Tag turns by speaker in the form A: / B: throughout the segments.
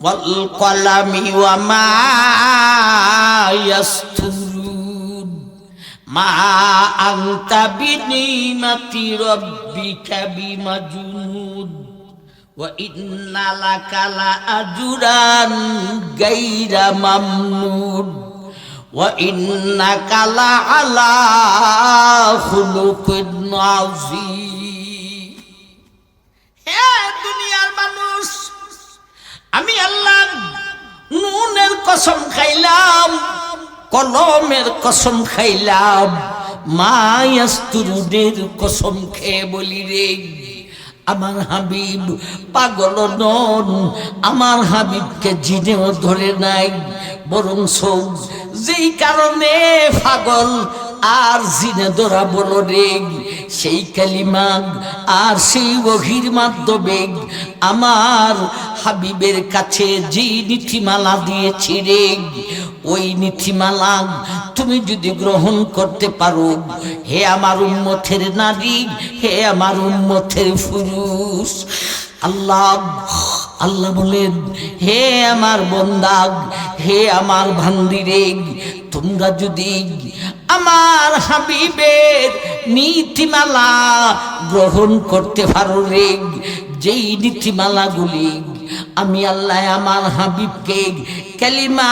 A: والقلم وما يسترون ما أنت بنيمة ربك بمجنود وإن لك لأجرا غير ممنون وإنك لعلى خلق عظيم আমি আল্লাহ নুনের কসম খাইলাম, কলমের কসম খাইলাম মায়াস্তুরুদের কসম খেয়ে বলি রে, আমার হাবিব পাগল নন, আমার হাবিবকে জিনেও ধরে নাই, বরং সৌ যেই কারণে পাগল আর জিনে ধরা বলো রে। সেই কালিমাগ আর সেই ওহির মাধ্যমে আমার হাবিবের কাছে যে নীতিমালা দিয়েছি রেগ ওই নীতিমালা তুমি যদি গ্রহণ করতে পারো, হে আমার উম্মথের নারী, হে আমার উম্মথের পুরুষ, আল্লাহ আল্লাহ বলেন, হে আমার বন্দাগ হে আমার ভান্দিরে তোমরা যদি আমার হাবিবের নীতিমালা গ্রহণ করতে পারো রে, যেই নীতিমালাগুলি আমি আল্লাহ আমার হাবিবকে কালিমা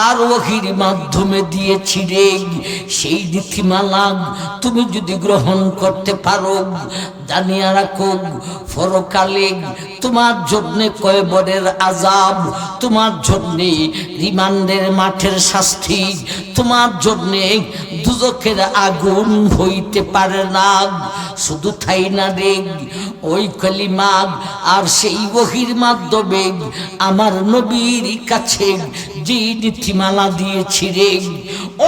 A: আর ওহির মাধ্যমে দিয়েছি রে। সেই নীতিমালা তুমি যদি গ্রহণ করতে পারো, জানিয়া রাখো ফরকালে তোমার জন্যে কয়বরের আজাব তোমার জন্যে রিমান্ডের মাঠের শাস্তি, তোমার জন্যে দুজকের আগুন হইতে পারে না। শুধু থাই না রেগ ওই কলিমাগ আর সেই বহির মাধ্যমে আমার নবীর কাছে যে নীতিমালা দিয়েছি রেগ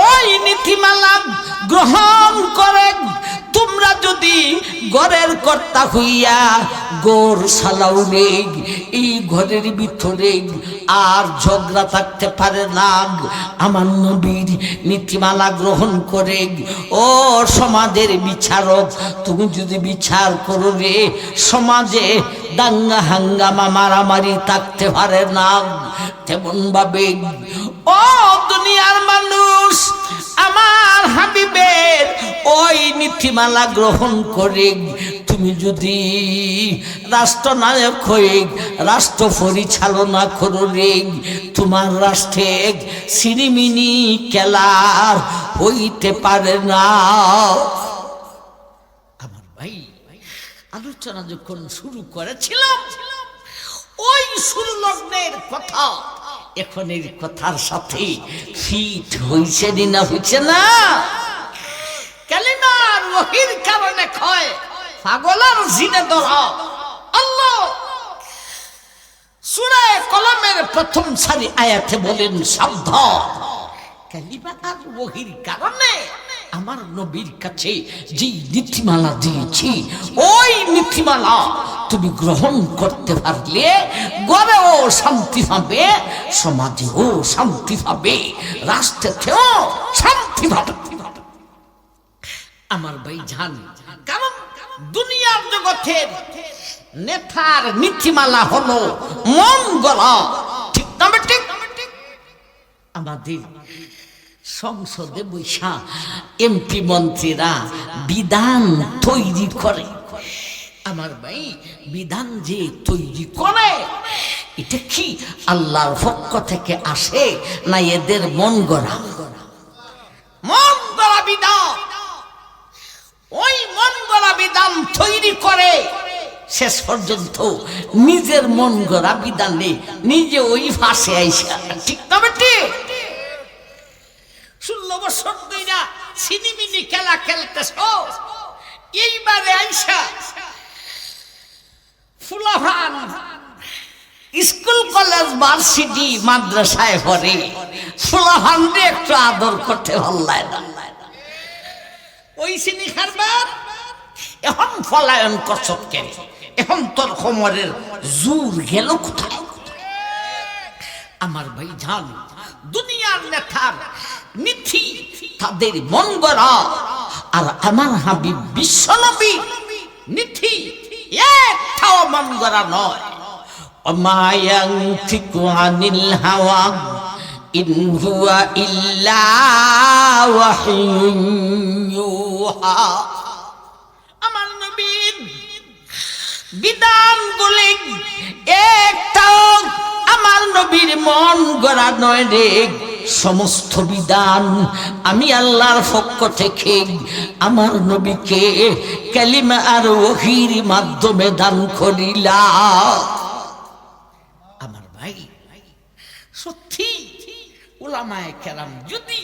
A: ওই নীতিমালা গ্রহণ করে তোমরা যদি ঘরের কর্তা হইয়া গোর সালাও নেই, এই ঘরের ভিতরে আর ঝগড়া থাকতে পারে না। আমার নবীর নীতিমালা গ্রহণ করে, ও সমাজের বিচারক, তুমি যদি বিচার করো রে, সমাজে দাঙ্গা হাঙ্গামা মারামারি থাকতে পারে না। তেমন ভাবে ও দুনিয়ার মানুষ নীতিমালা গ্রহণ করে, তুমি যদি রাষ্ট্রনায়ক হয়ে, রাষ্ট্র পরিচালনা করো রে, তোমার রাষ্ট্রে সিরিমিনি খেলার হইতে পারে না। আমার ভাই, আলোচনা যখন শুরু করেছিলাম, ওই শুরু লগ্নের কথা এখন এই কথার সাথে ফিট হইছে না হইছে না? কালিমার ওহির কারণে ক্ষয়, পাগলার জিনে আল্লাহ সুরায় কলমের প্রথম সারি আয়াতে বলেন ওহির কারণে আমার নবীর কাছে যে নীতিমালা দিয়েছি, ওই নীতিমালা তুমি গ্রহণ করতে পারলে গড়েও শান্তি পাবে, সমাজেও শান্তি পাবে, রাষ্ট্রেতেও শান্তি পাবে। আমার ভাই জান। কারণ দুনিয়ার জগতের নেতার নীতিমালা হলো মন গলা। ঠিক না ঠিক আমাদের সংসদে বৈশা এমপি মন্ত্রীরা বিধান তৈরি করে। আমার ভাই বিধান যে তৈরি করে, এটা কি আল্লাহর পক্ষ থেকে আসে না এদের মন গড়া? মন গড়া বিধান। ওই মন গড়া বিধান তৈরি করে। শেষ পর্যন্ত নিজের মন গড়া বিধানে নিজে ওই ফাঁসে আইসা। ঠিক না বেটি? ষোলো বছর দুইরা সিনিমিনি খেলা খেলতেছ। এইবারে আইসা ফুলাফান স্কুল, কলেজ, ভার্সিটি, মাদ্রাসায় পড়ে। ফুলাফানরে একটু আদর করতে ভালো লাগে না। ওই চিনি খারবার এখন ফলায়ন কসত কেন এখন তোর কোমরের জোর গেল কোথায়? আমার ভাই জান দুনিয়ার নেতার নীতি তাদের মন গড়া আর আমার হাবিব বিশ্বনবী নীতি মন গড়া নয়। অমায়াং আনিল হাওয়া ইন হুয়া ইল্লা আমার নবীর বিধান গুলি একটাও আমার নবীর মন গড়া নয় রে। সমস্ত বিধান আমি আল্লাহর পক্ষ থেকে আমার নবীকে কালিমা আর ওহির মাধ্যমে দান করিলা আমার ভাই, সত্যি ওলামায় কেরাম যদি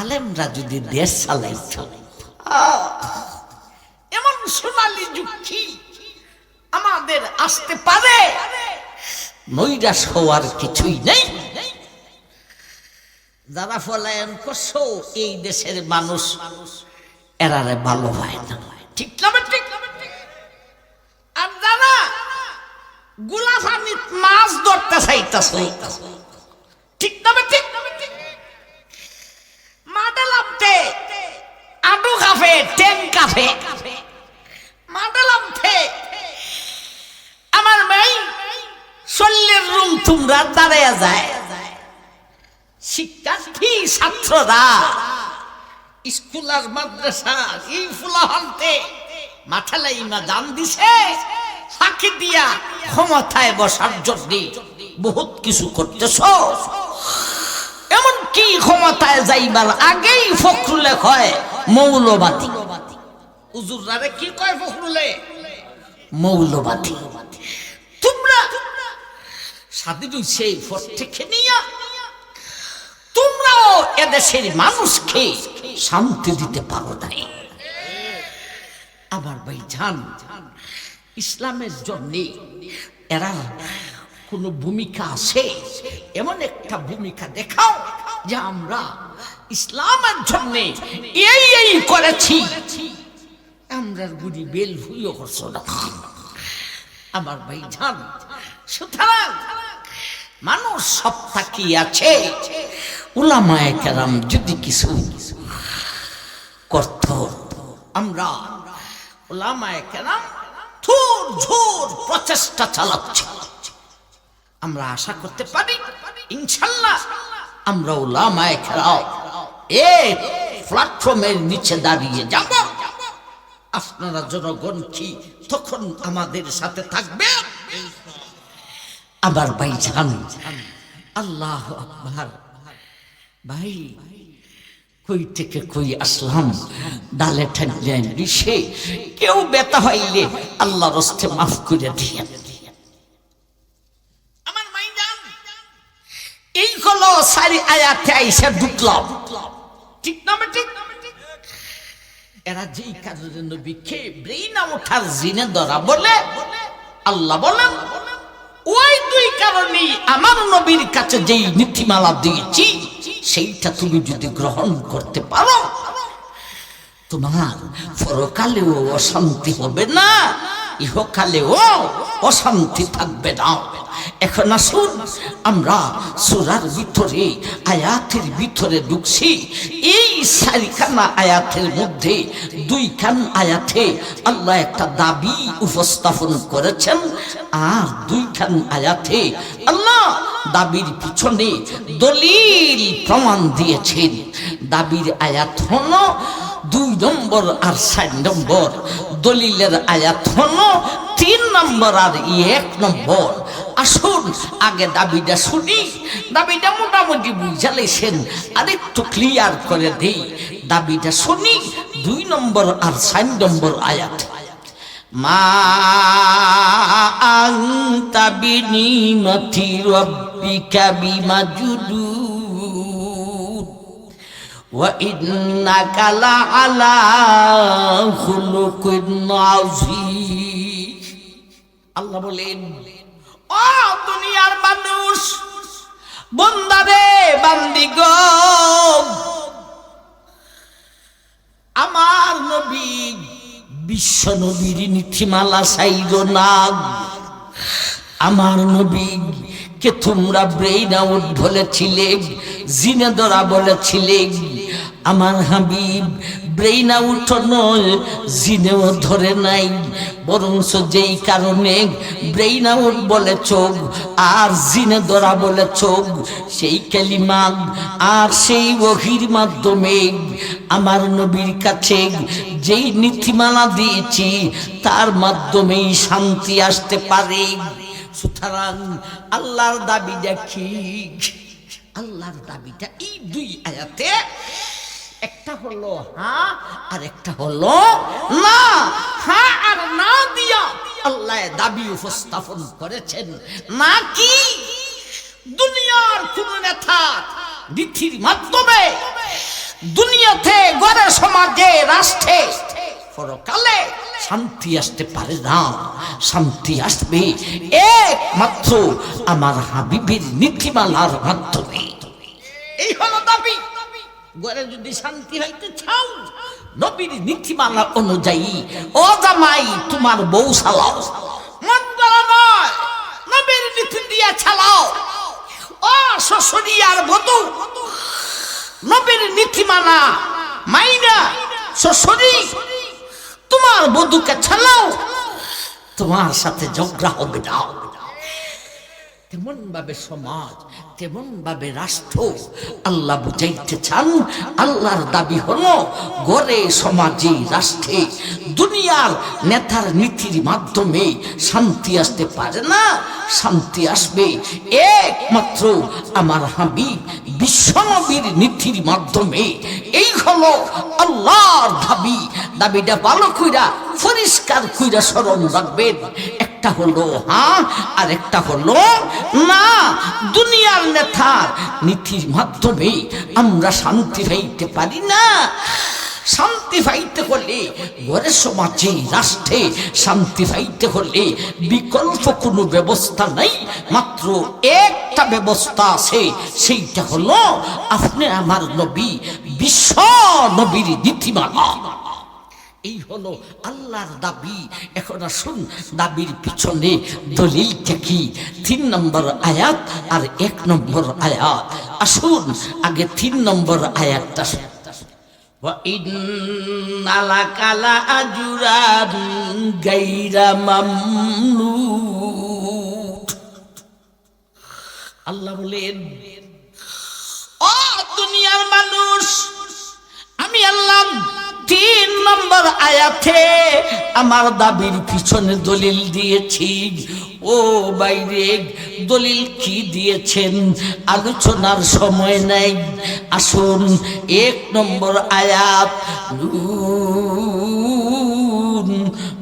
A: আলেমরা যদি দেশ চালাইত। এমন সোনালি যুক্তি আমাদের আসতে পারে। নৈরাশ হওয়ার কিছুই নেই। যারা ফলায়ন করছ, এই দেশের মানুষ মানুষ এরারে ভালো হয় না। ঠিক না ঠিক? আর যারা গুলাফানিত মাছ ধরতে চাইতেছ ঠিক না ঠিক? মাঠে লাভতে আডু কাফে, টেন কাফে। আমার শল্যের রুম তোমরা দাঁড়াইয়া যায়। শিক্ষার্থী, ছাত্ররা, স্কুল আর মাদ্রাসা, এই ফুলাহান্তে মাথালাই মা দান দিছে, ফাঁকি দিয়া ক্ষমতায় বসার জন্য বহুত কিছু করতেছ। কি ক্ষমতায় যাইবার আগেই ফখরুলে কয় মৌলবাদী। হুজুররা কি কয় ফখরুলে? মৌলবাদী। তোমরা স্বাধীন ফর থেকে নিয়া তোমরাও এদেশের মানুষকে শান্তি দিতে পারো নাই। আমার ভাই জান ইসলামের জন্য এরা কোনো ভূমিকা আছে? এমন একটা ভূমিকা দেখাও। যে আমরা ইসলামের জন্য এই এই করেছি। আমরা বুড়ি বেল ভুইও করছ আমার ভাই জান, সুতরাং মানুষ সত্তা কি আছে। উলামায়ে কেরাম যদি কিছু করত, আমরা উলামায়ে কেরাম থুর ঝুর প্রচেষ্টা চালাচ্ছি। আমরা আশা করতে পারি, ইনশাল্লাহ আমরা উলামায়ে খেলাও এ প্ল্যাটফর্মের নিচে দাঁড়িয়ে যাব। আপনারা জনগণ কি তখন আমাদের সাথে থাকবে আবার ভাই জান আল্লাহ আকবার। ভাই, কই থেকে কই আসলাম? ডালে ঠান্ডায় বিষে কেউ বেতা হইলে আল্লাহ রস্তে মাফ করে দিয়ে আমার মাই জান এই হলো সারি আয়াতে আইসা ঢুকলাম। ঠিক না ঠিক এরা যেই কাজের নবীকে ব্রেইনা ওঠার জিনে ধরা বলে আল্লাহ বলেন ওই দুই কারণেই আমার নবীর কাছে যেই নীতিমালা দিয়েছি সেইটা তুমি যদি গ্রহণ করতে পারো তোমার পরকালেও অশান্তি হবে না। ইহকালেও অশান্তি থাকবে না। এখন আসুন, আমরা সুরার ভিতরে, আয়াতের ভিতরে ঢুকছি। এই চারিখানা আয়াতের মধ্যে দুইখান আয়াতে আল্লাহ একটা দাবি উপস্থাপন করেছেন, আর দুইখান আয়াতে আল্লাহ দাবির পিছনে দলিল প্রমাণ দিয়েছেন। দাবির আয়াত হলো দুই নম্বর আর চার নম্বর। দলিলের আয়াত হলো তিন নম্বর আর এক নম্বর। আসুন, আগে দাবিটা শুনি। দাবিটা মোটামুটি বুঝালেছেন আরেকটু ক্লিয়ার করে দেই। দাবিটা শুনি, দুই নম্বর আর চার নম্বর আয়াত। মা আংতা বিনিমতি রব্বিকা বিমাজুদুদ وإنك لعلى خلق عظيم আল্লাহ বলেন ও দুনিয়ার মানুষ বন্দারে বান্দিগ আমার নবী বিশ্ব নবীর নীতিমালা চাইল না আমার নবী কে তোমরা ব্রেইন আউট বলেছিলে জিনে ধরা বলেছিলে, আমার হাবিব ব্রেইন আউট নয়, জিনেও ধরে নাই। বরঞ্চ যেই কারণে ব্রেইন আউট বলে চোখ আর জিনে ধরা বলে চোখ সেই কালিমা আর সেই ওহির মাধ্যমে আমার নবীর কাছে যেই নীতিমালা দিয়েছি, তার মাধ্যমেই শান্তি আসতে পারে। সুতরাং আল্লাহর দাবি দেখি। আল্লাহর দাবিটা এই দুই আয়াতে। একটা হলো হ্যাঁ আর একটা হলো না হ্যাঁ আর না দিয়া আল্লাহ দাবি উপস্থাপন করেছেন। না কি? দুনিয়ার কোন নেতা নীতির মাধ্যমে দুনিয়াতে গড়ে সমাজে রাষ্ট্রে, পরকালে শান্তি আসতে পারে না, শান্তি আসবে। একমাত্র আমার হাবিবের নীতিমালার মাধ্যমে। এই হলো দাবি। ঘরে যদি শান্তি হইতে চাও, নবীর নীতিমালা অনুযায়ী ও জামাই তোমার বউ চালাও। মন নয়, নবীর নীতি দিয়ে চালাও। ও শ্বশুরি আর বধূ, নবীর নীতিমালা মাইনা শ্বশুরি তোমার বন্ধুকে ছাড়াও তোমার সাথে ঝগড়া হবে না। তেমন ভাবে সমাজ তেমন ভাবে রাষ্ট্র আল্লাহ বুঝাইতে চান, আল্লাহর দাবি হলো গড়ে সমাজে, রাষ্ট্রে দুনিয়ার নেতার নীতির মাধ্যমে শান্তি আসতে পারে না, শান্তি আসবে। একমাত্র আমার হাবিব বিশ্বনবীর নীতির মাধ্যমে। এই হলো আল্লাহর দাবি। দাবিটা ভালো কইরা, পরিষ্কার কইরা স্মরণ রাখবেন। একটা হলো হ্যাঁ আর একটা হলো না। দুনিয়ার নেতার নীতির মাধ্যমে আমরা শান্তি পাইতে পারি না। শান্তি পাইতে হলে ঘরের সমাজে, রাষ্ট্রে শান্তি পাইতে হলে বিকল্প কোনো ব্যবস্থা নাই। মাত্র একটা ব্যবস্থা আছে, সেইটা হলো আপনি আমার নবী, বিশ্ব নবীর নীতিমালা। এই হলো আল্লাহর দাবি। এখন আসুন দাবির পিছনে দলিলটা কি তিন নম্বর আয়াত আর এক নম্বর আয়াত। আসুন আগে তিন নম্বর আয়াতটা কালা আজুরা গাইরা মামলু আল্লাহ বলেন, ও দুনিয়ার মানুষ, আমি আল্লাহ তিন নম্বর আয়াতে আমার দাবির পিছনে দলিল দিয়েছি ও বাইরে, দলিল কি দিয়েছেন? আলোচনার সময় নাই। আসুন, এক নম্বর আয়াত।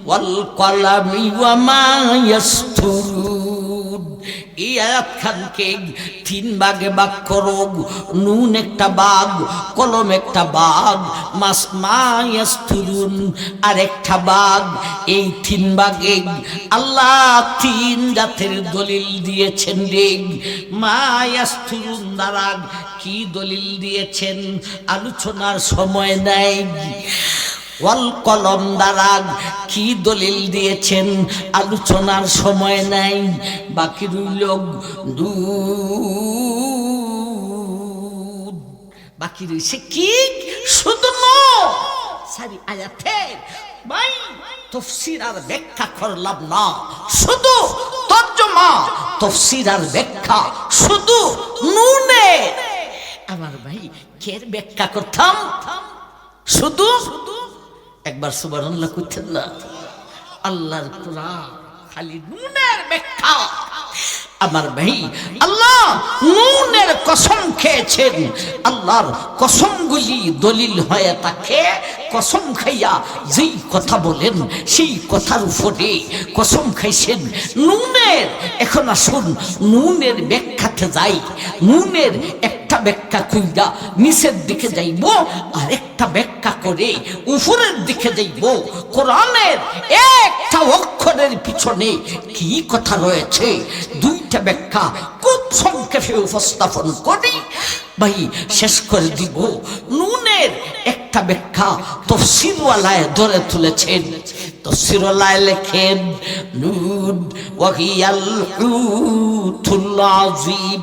A: ওয়াল কলামি ওয়া মা ইয়াসতুরুন। এই আয়াত খানকে তিন ভাগে বাগ করো নুন একটা বাঘ কলম একটা বাঘ মাস মায়াস্তুরুন আর একটা বাঘ এই তিন ভাগে আল্লাহ তিন জাতের দলিল দিয়েছেন রে। মায়াস্তুরুন দ্বারা কি দলিল দিয়েছেন? আলোচনার সময় নাই। ওয়াল কলম দ্বারা কি দলিল দিয়েছেন? আলোচনার সময় নাই, বাকি রইল দুধ। বাকি রয়েছে কি? শুধু সারি আয়াতে। ভাই, তফসির আর ব্যাখ্যা করলাম না। শুধু তর্জমা, তফসির আর ব্যাখ্যা। শুধু নুনে। আমার ভাই, কের ব্যাখ্যা করতাম? শুধু শুধু একবার সুবহানাল্লাহ করছেন না? আল্লাহর খালি নুনের ব্যাখ্যা। আমার ভাই, আল্লাহ নুনের কসম খেয়েছেন। আল্লাহর কসমগুলি দলিল হয়ে থাকে, কসম খাইয়া যেই কথা বলেন, সেই কথার উপরে কসম খাইছেন। নুনের, এখন আসুন, নুনের ব্যাখ্যাতে যাই। নুনের একটা ব্যাখ্যা কইরা নিচের দিকে যাইব আর একটা ব্যাখ্যা করে উপরের দিকে যাইব। কোরআনের একটা অক্ষরের পিছনে কি কথা রয়েছে? দুইটা ব্যাখ্যা খুব সংক্ষেপে উপস্থাপন করি। ভাই, শেষ করে দিব। নুনের একটা ব্যাখ্যা তফসিরওয়ালায় ধরে তুলেছেন। তফসিরওয়ালায় লেখেন, নুন ওয়াহিয়াল হুতুল আজিম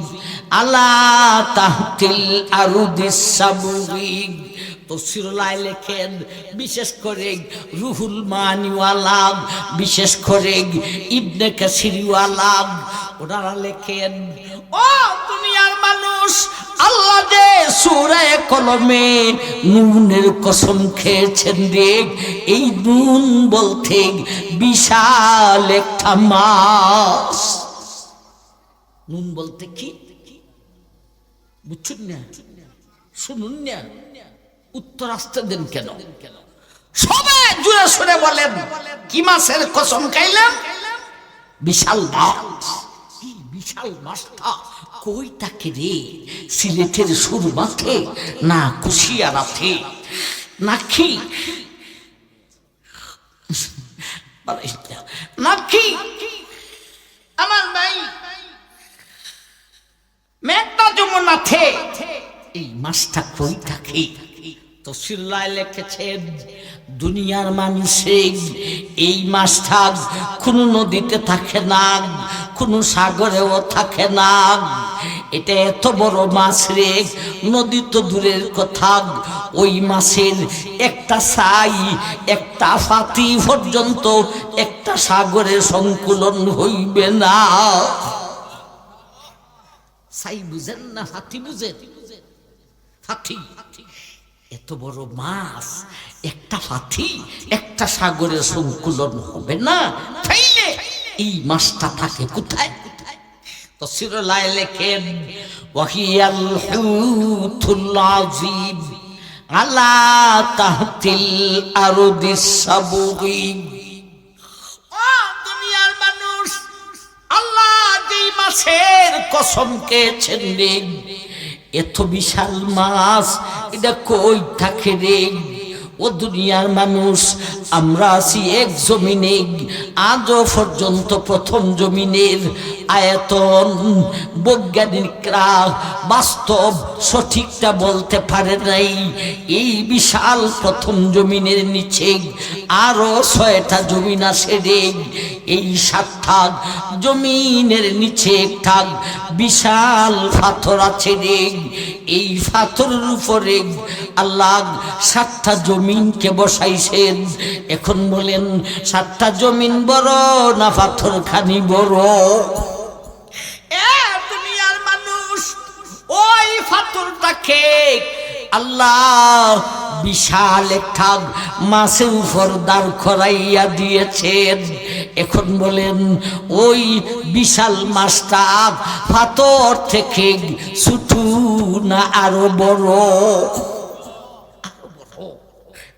A: আলা তাহতিল আরুদিস সাবুগিগ তফসিরুল্লাহ লেখেন, বিশেষ করে রুহুল মানিওয়ালাদ বিশেষ করে ইবনে কাসিরিওয়ালাদ ওনারা লেখেন ও দুনিয়ার মানুষ আল্লাহ যে সুরায় কলমে নুনের কসম খেয়েছেন দেখ এই নুন বলতে বিশাল একটা মাছ। নুন বলতে কি? বুঝছুন না? শুনুন না। উত্তর আসতে দেন কেন? সবাই জুড়ে শুনে বলেন কি মাছের কসম খাইলেন বিশাল মাছ। বিশাল মাছটা কই তাকে রে? সিলেটের সুর না নাকি? নাকি? আমার ভাই এই কই থাকে তো লিখেছেন, দুনিয়ার মানুষে এই মাছটা কোন নদীতে থাকে না। কোন সাগরেও থাকে না। এটা এত বড় মাছ রে, নদী তো দূরের কথা। ওই মাছের একটা ছাই, একটা ফাতি পর্যন্ত একটা সাগরের সংকুলন হইবে না। সাই বুঝেন না হাতি বুঝেন? হাতি এত বড় মাছ, একটা হাতি একটা সাগরের সংকুলন হবে না? এই মাছটা থাকে কোথায়? তো সিরলায় লেখেন, ওয়াহিয়াল হুতুল আজিম আলা তাহতিল আরদিস সাবুগি। ও দুনিয়ার মানুষ, আল্লাহ যেই মাছের কসম খেয়েছেন এত বিশাল মাছ, এটা কই থাকে রে? ও দুনিয়ার মানুষ আমরা আছি এক জমিনে আজও পর্যন্ত প্রথম জমিনের আয়তন বৈজ্ঞানিকরা বাস্তব সঠিকটা বলতে পারে নাই। এই বিশাল প্রথম জমিনের নিচে আরও ছয়টা জমিন আছে রে। এই সাত থাক জমিনের নিচে থাক বিশাল পাথর আছে রে। এই পাথরের উপরে আল্লাহ সাতটা জমিনকে বসাইছেন। এখন বলেন, সাতটা জমিন বড় না পাথর খানি বড়? পাথরটাকে আল্লাহ বিশাল একটা মাছের উপর দাঁড় করাইয়া দিয়েছেন। এখন বলেন ওই বিশাল মাছটা পাথর থেকে ছুটু না আরও বড়?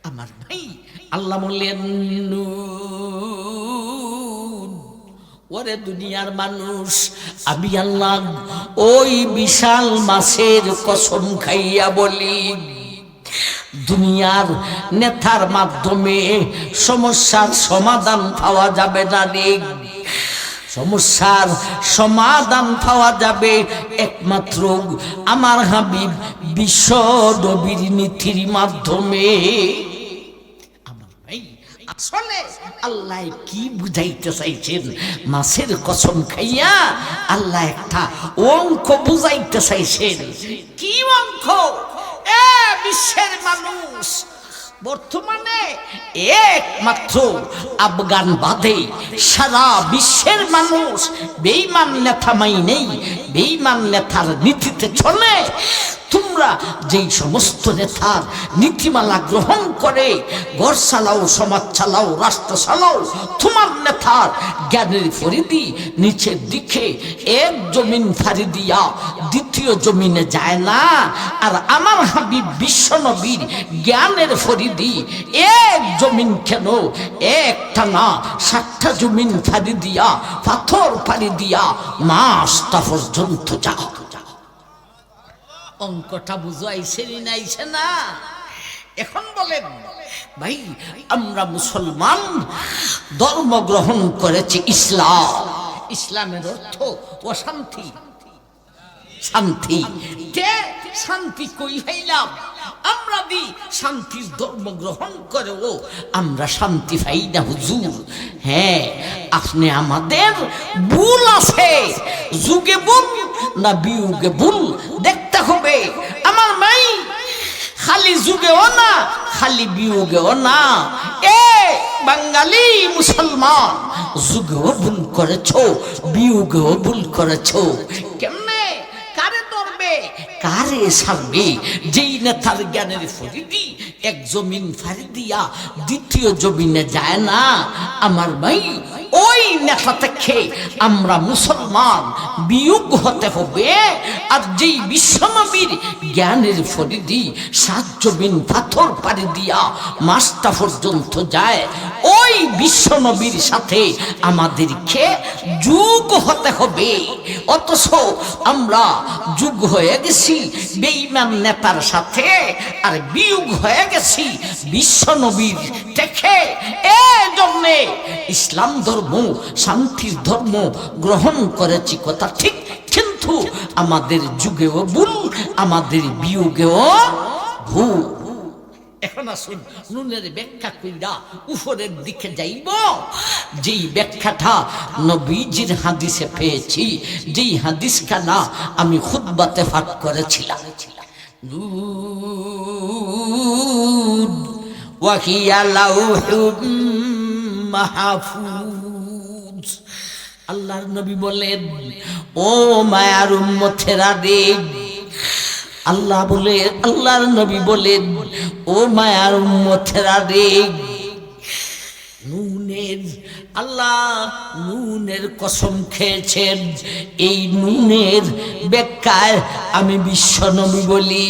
A: আমার ভাই আল্লাহ বললেন "নুন, ওরে দুনিয়ার মানুষ, আমি আল্লাহ ওই বিশাল মাছের কসম খাইয়া বলি, দুনিয়ার নেতার মাধ্যমে সমস্যার সমাধান পাওয়া যাবে না রে। সমস্যার সমাধান পাওয়া যাবে একমাত্র আমার হাবিব বিশ্ব নবীর নীতির মাধ্যমে। আসলে আল্লাহ কি বুঝাইতে চাইছেন? মাছের কসম খাইয়া আল্লাহ একটা অঙ্ক বুঝাইতে চাইছেন। কি অঙ্ক? এ বিশ্বের মানুষ। বর্তমানে একমাত্র আফগান বাদে সারা বিশ্বের মানুষ বেইমান নেতা মাই নেই বেইমান নেতার নীতিতে চলে। তোমরা যেই সমস্ত নেতার নীতিমালা গ্রহণ করে ঘর চালাও সমাজ চালাও রাষ্ট্র চালাও তোমার নেতার জ্ঞানের পরিধি নিচের দিকে, এক জমিন ফারি দিয়া দ্বিতীয় জমিনে যায় না, আর আমার হাবিব বিশ্ব নবীর জ্ঞানের ফরিদি এক জমিন কেন? একটা না, সাতটা জমিন ফারি দিয়া, পাথর ফারি দিয়া মাসটা পর্যন্ত যাও অঙ্কটা বুঝো না আইছে না? এখন বলেন, ভাই, আমরা মুসলমান, ধর্ম গ্রহণ করেছি ইসলাম। ইসলামের অর্থ অশান্তি। শান্তি। কে শান্তি কই হইলাম আমরা দি শান্তির ধর্ম গ্রহণ করেও আমরা শান্তি পাই না, হুজুর। হ্যাঁ আপনি আমাদের ভুল আছে। যুগে ভুল না বিয়োগে ভুল, দেখতে হবে। আমার মাই খালি যুগেও না, খালি বিয়োগেও না। এ বাঙালি মুসলমান, যুগেও ভুল করেছ, বিয়োগেও ভুল করেছ। কেমনে কারে কারে সারবে যেই নেতার জ্ঞানের ফরিদি, এক জমিন ফারিদিয়া, দ্বিতীয় জমিনে যায় না। আমার ভাই ওই নেতা থেকে আমরা মুসলমান বিয়োগ হতে হবে। আর যেই বিশ্বনবীর জ্ঞানের ফরিদি সাত জমিন পাথর পাড়ি দিয়া মাসটা পর্যন্ত যায়, ওই বিশ্বনবীর সাথে আমাদেরকে যুগ হতে হবে। অথচ আমরা যুগ হয়ে গেছি, বেঈমান নেতার সাথে আর বিয়োগ হয়ে গেছি বিশ্বনবীর থেকে। এ জন্যে ইসলাম ধর্ম শান্তির ধর্ম গ্রহণ করেছি কথা ঠিক, কিন্তু আমাদের যুগেও ভুল, আমাদের বিয়োগেও ভুল। এখন আসুন, নুনের ব্যাখ্যা কইরা উপরের দিকে যাইব। যেই ব্যাখ্যাটা নবীজির হাদিসে পেয়েছি, যেই হাদিস খানা আমি খুদ্বাতে পাঠ করেছিলাম। ওয়াহিয়া লাউহুম মাহফুজ। আল্লাহর নবী বলেন, ও মায়ার উম্মতেরা রে। আল্লাহ বলে আল্লাহর নবী বলেন, ও মায়ার উম্মতেরা রে। নুনের, আল্লাহ নুনের কসম খেয়েছেন। এই নুনের ব্যাখ্যায় আমি বিশ্বনবী বলি।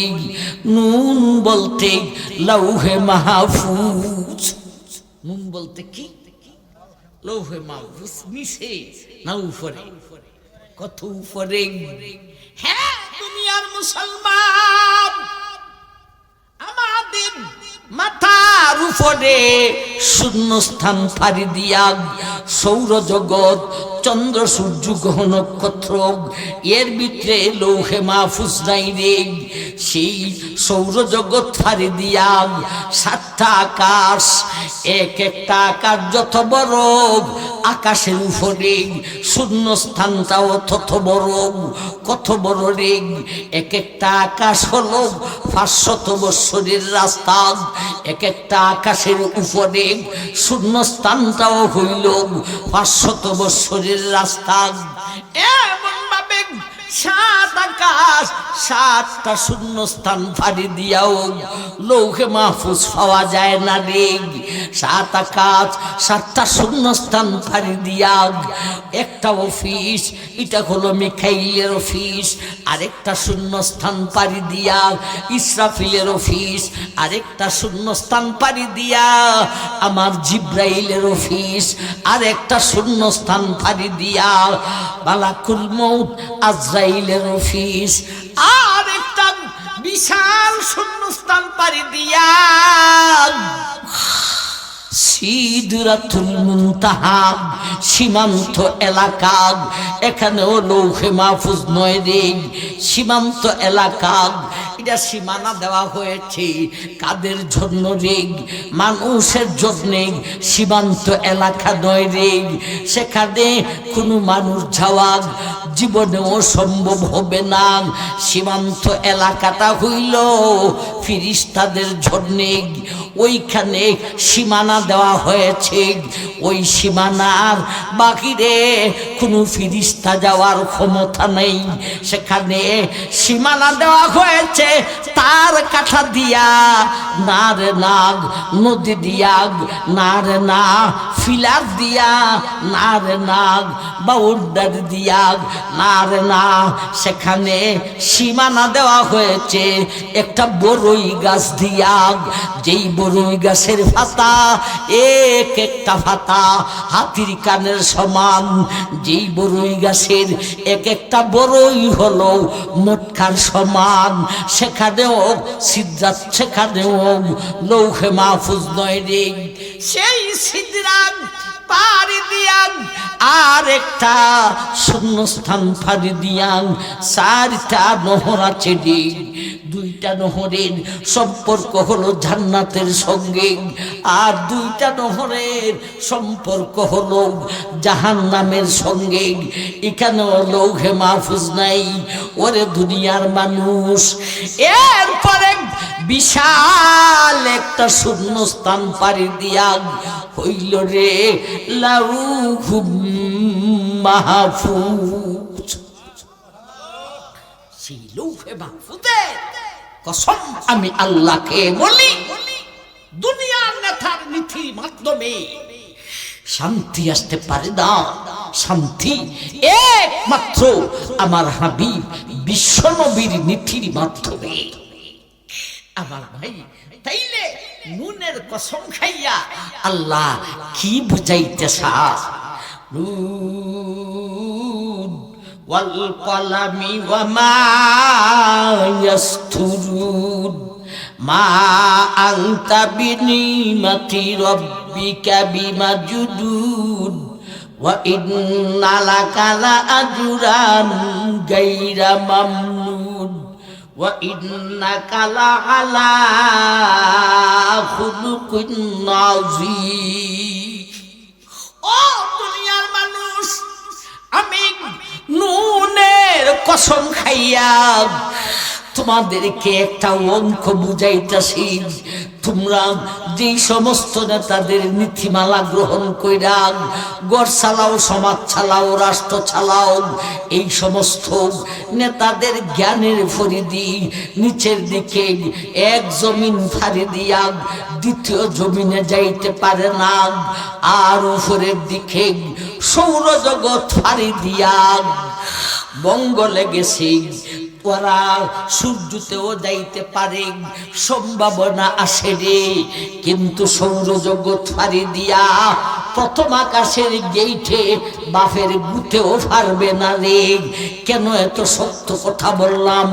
A: নুন বলতে লৌহে মাহফুজ। নুন বলতে কি? লৌহে মাহফুজ নিচে না উপরে? কত উপরে? হ্যাঁ দুনিয়ার মুসলমান, আমাদের মাথার উপরে শূন্যস্থান ফারি দিয়া সৌরজগৎ চন্দ্র, সূর্য, গ্রহ, নক্ষত্র, এর ভিতরে লৌহে মাহফুজ নাই রে। সেই সৌরজগৎ ফারি দিয়া সাতটা আকাশ, এক একটা আকাশ যত বড়, আকাশের উপরে শূন্য স্থানটাও তত বড়। কত বড় রে, এক একটা আকাশ হলো পাঁচশত বৎসরের রাস্তা। এক একটা আকাশের উপরে শূন্য স্থানটাও হইল পাঁচশত বৎসরের রাস্তা। এমন ভাবে সাত আকাশ, সাতটা শূন্য স্থান ফাড়ি দিয়াও লৌহে মাহফুজ পাওয়া যায় না রে। সাত আকাশ, সাতটা শূন্য স্থান ফাড়ি দিয়া একটা অফিস, এটা হলো মিখাইলের অফিস, আরেকটা শূন্য স্থান পাড়ি দিয়া ইসরাফিলের অফিস, আরেকটা শূন্য স্থান পাড়ি দিয়া আমার জিব্রাইলের অফিস, আরেকটা শূন্য স্থান পাড়ি দিয়া মালাকুল মৌত আজরাইলের অফিস আর একটা বিশাল শূন্যস্থান পাড়ি দিয়া সিদুরাতুল মুনতাহা সীমান্ত এলাকা। এখানেও লৌহে মাহফুজ নয় রে। সীমান্ত এলাকা। এটা সীমানা দেওয়া হয়েছে। কাদের জন্য রে মানুষের জন্য সীমান্ত এলাকা নয় রে সেখানে কোনো মানুষ যাওয়া জীবনেও সম্ভব হবে না। সীমান্ত এলাকাটা হইল ফিরিস্তাদের জন্যে। ওইখানে সীমানা দেওয়া হয়েছে। ওই সীমানার বাহিরে কোনো ফিরিস্তা যাওয়ার ক্ষমতা নেই। সেখানে সীমানা দেওয়া হয়েছে। তার কাঠা দিয়া না রে নাগ, নদী দিয়া না রে না, ফিলার দিয়া না রে নাগ বাউন্ডার দিয়া না রে না। সেখানে সীমানা দেওয়া হয়েছে, একটা বড়ই গাছ দিয়া যেই বড়ই গাছের পাতা, এক একটা ফাতা হাতির কানের সমান। যেই বড়ই গাছের এক একটা বড়ই হলো মোটকার সমান। সেখানেও সিদ্ধাত হোক লৌহে মাহফুজ নয় রে। সেই সিদ্ধাত পাড়ি দিয়ান আর একটা শূন্যস্থান ফাড়ি দিয়ান চারটা নহর আছে ডিগ, দুইটা নহরের সম্পর্ক হলো জান্নাতের সঙ্গে, আর দুইটা নহরের সম্পর্ক হলো জাহান নামের সঙ্গে। এখানে লৌহে মাহফুজ নাই, ওরে দুনিয়ার মানুষ। এরপরে বিশাল একটা শূন্যস্থান পাড়ি দিয়া হইল রে লাউ মাহফুজ। সেই লৌহে মাহফুজের কসম আমি আল্লাহকে বলি, দুনিয়ার নেতার নীতির মাধ্যমে শান্তি আসতে পারে না, শান্তি একমাত্র আমার হাবিব বিশ্বনবীর নীতির মাধ্যমে। আমার ভাই, তাইলে নুনের কসম খাইয়া আল্লাহ কি বুঝাইতে সাহ নুন ওয়াল কলামি ওয়ামা ইয়াসতুরুন মা আনতা বিনিমাতি রব্বিকা বিমাজুদুন ওয়া ইন্না লাকা লাআজরান গায়রা মামনুন ইন্নাকা লাআলা খুলুকিন নাযীর ও দুনিয়ার মানুষ আমি নুনের কসম খাইয়া তোমাদেরকে একটা অঙ্ক বুঝাইতেছি। তোমরা যে সমস্ত নেতাদের নীতিমালা গ্রহণ কইরা গড় চালাও, সমাজ চালাও, রাষ্ট্র চালাও, এই সমস্ত নেতাদের জ্ঞানের ফরিদি নিচের দিকে এক জমিন ফাড়ি দিয়া দ্বিতীয় জমিনে যাইতে পারে না, আর উপরের দিকে সৌরজগৎ ফাড়ি দিয়া মঙ্গলে গেছে ওরা সূর্যতেও যাইতে পারে, সম্ভাবনা আসে রে। কিন্তু সৌরজগৎ ফাড়ি দিয়া প্রথম আকাশের গেইটে বাফের গুতেও পারবে না রে। কেন এত সত্য কথা বললাম?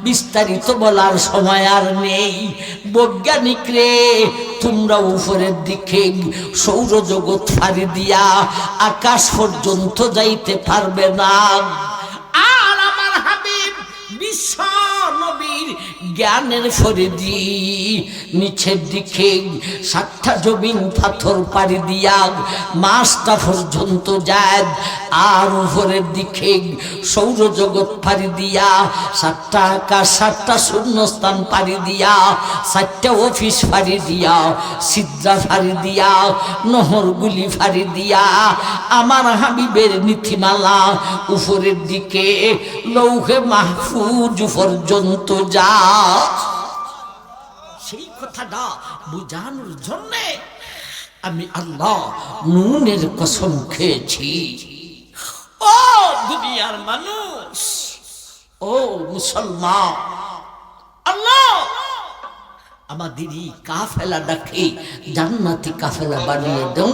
A: বিস্তারিত বলার সময় আর নেই। বৈজ্ঞানিক রে তোমরা উপরের দিকে সৌরজগৎ ফাড়ি দিয়া আকাশ পর্যন্ত যাইতে পারবে না। আর বিশ্ব নবীর জ্ঞানের ফরিদি, নিচের দিকে সাতটা জমিন পাথর পাড়ি দিয়া মাসটা পর্যন্ত যায়, আর উপরের দিকে সৌরজগৎ পাড়ি দিয়া সাতটা আকাশ, সাতটা শূন্যস্থান পাড়ি দিয়া, সাতটা অফিস ফাড়ি দিয়া, সিদ্রা ফাড়ি দিয়া, নহরগুলি ফাড়ি দিয়া, আমার হাবিবের নীতিমালা উপরের দিকে লৌহে মাহফুজ পর্যন্ত যা সেই কথাটা বুঝানোর জন্যে আমি আল্লাহ নুনের কসম খেয়েছি। ও দুনিয়ার মানুষ, ও মুসলমান, আল্লাহ, আমাদেরই কাফেলা ডাকে জান্নাতি কাফেলা বানিয়ে দাও।